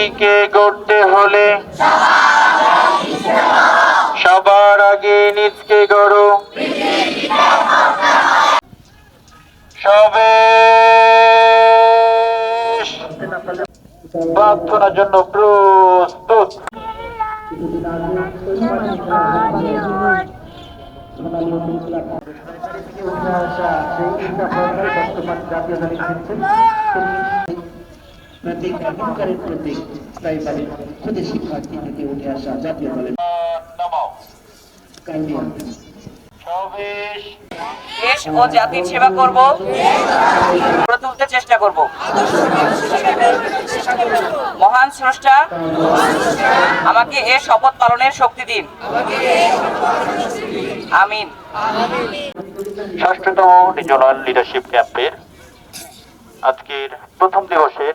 পৃথিবীকে গড়তে হলে সবার আগে নিজকে গড়ো। সবে প্রার্থনার জন্য প্রস্তুত। প্রতীক অহংকারের প্রতীক তাই বলে খুদে শিক্ষার্থী থেকে উঠে আসা জাতীয় দলের দেশ ও জাতির সেবা করব গড়ে তুলতে চেষ্টা করব। মহান স্রষ্টা আমাকে এ শপথ পালনের শক্তি দিন। আমিন। ষষ্ঠতম রিজনাল লিডারশিপ ক্যাম্পের আজকের প্রথম দিবসের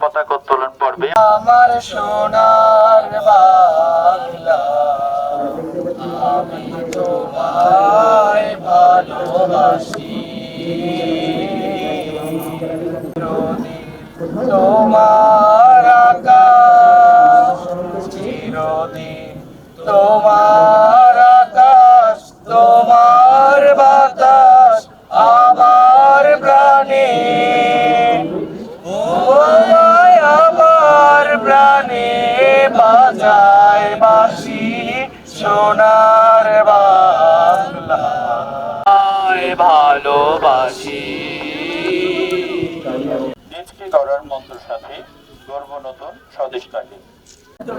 পতাকা উত্তোলন পর্বে আমার সোনার বাংলা আমি ভালোবাসি। তোমার ভালোবাসি। দেশকে গড়ার মন্ত্রের সাথে গর্ব নতুন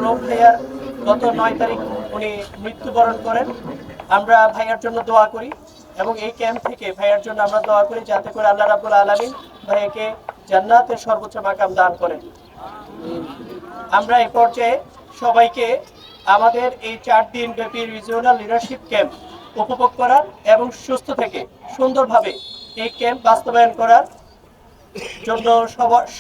রোগ ভাইয়ার গত নয় তারিখ উনি মৃত্যুবরণ করেন। আমরা ভাইয়ার জন্য দোয়া করি এবং এই ক্যাম্প থেকে ভাইয়ার জন্য আমরা দোয়া করি যাতে করে আল্লাহ রাবুল আলমিন ভাইয়াকে জান্নাতের সর্বোচ্চ মাকাম দান করেন। আমরা এই পর্যায়ে সবাইকে আমাদের এই চার দিন ব্যাপী রিজিওনাল লিডারশিপ ক্যাম্প উপভোগ করার এবং সুস্থ থেকে সুন্দরভাবে এই ক্যাম্প বাস্তবায়ন করার জন্য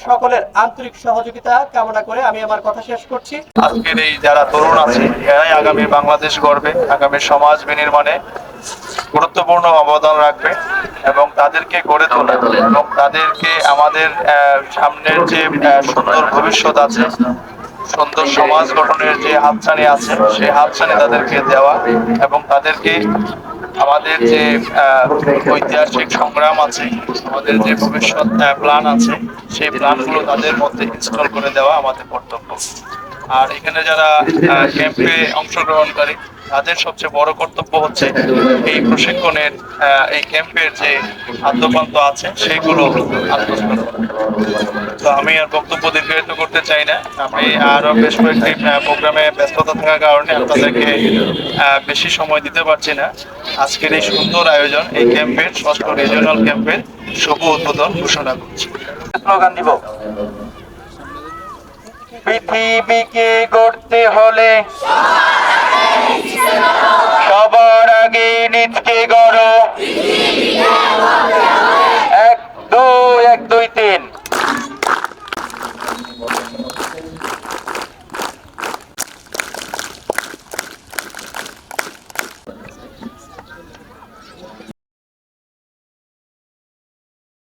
সকলের আন্তরিক সহযোগিতা কামনা করে আমি আমার কথা শেষ করছি। আজকের এই যারা তরুণ আছে, এরাই আগামী বাংলাদেশ গড়বে, আগামী সমাজ বিনির্মাণে গুরুত্বপূর্ণ অবদান রাখবে এবং তাদেরকে গড়ে তোলা এবং তাদেরকে আমাদের সামনের যে সুন্দর ভবিষ্যৎ আছে সুন্দর সমাজ গঠনের যে হাতছানি আছে, সেই হাতছানি তাদেরকে দেওয়া এবং তাদেরকে আমাদের যে ঐতিহাসিক সংগ্রাম আছে, আমাদের যে ভবিষ্যৎ প্ল্যান আছে, সেই প্ল্যানগুলো তাদের মধ্যে ইনস্টল করে দেওয়া আমাদের কর্তব্য। আর এখানে যারা ক্যাম্পে অংশগ্রহণকারী তাদের সবচেয়ে বড় কর্তব্য হচ্ছে এই প্রশিক্ষণের এই ক্যাম্পের যে আদ্যপান্ত আছে আত্মস্থ তো আমি আর বক্তব্য দীর্ঘায়িত করতে চাই না। আমি আরও বেশ কয়েকটি প্রোগ্রামে ব্যস্ততা থাকার কারণে আপনাদেরকে বেশি সময় দিতে পারছি না। আজকের এই সুন্দর আয়োজন, এই ক্যাম্পের, ষষ্ঠ রিজিওনাল ক্যাম্পের শুভ উদ্বোধন ঘোষণা করছি। স্লোগান দিব পৃথিবীকে গড়তে হলে সবার আগে নিজকে গড়। এক দুই এক দুই তিন।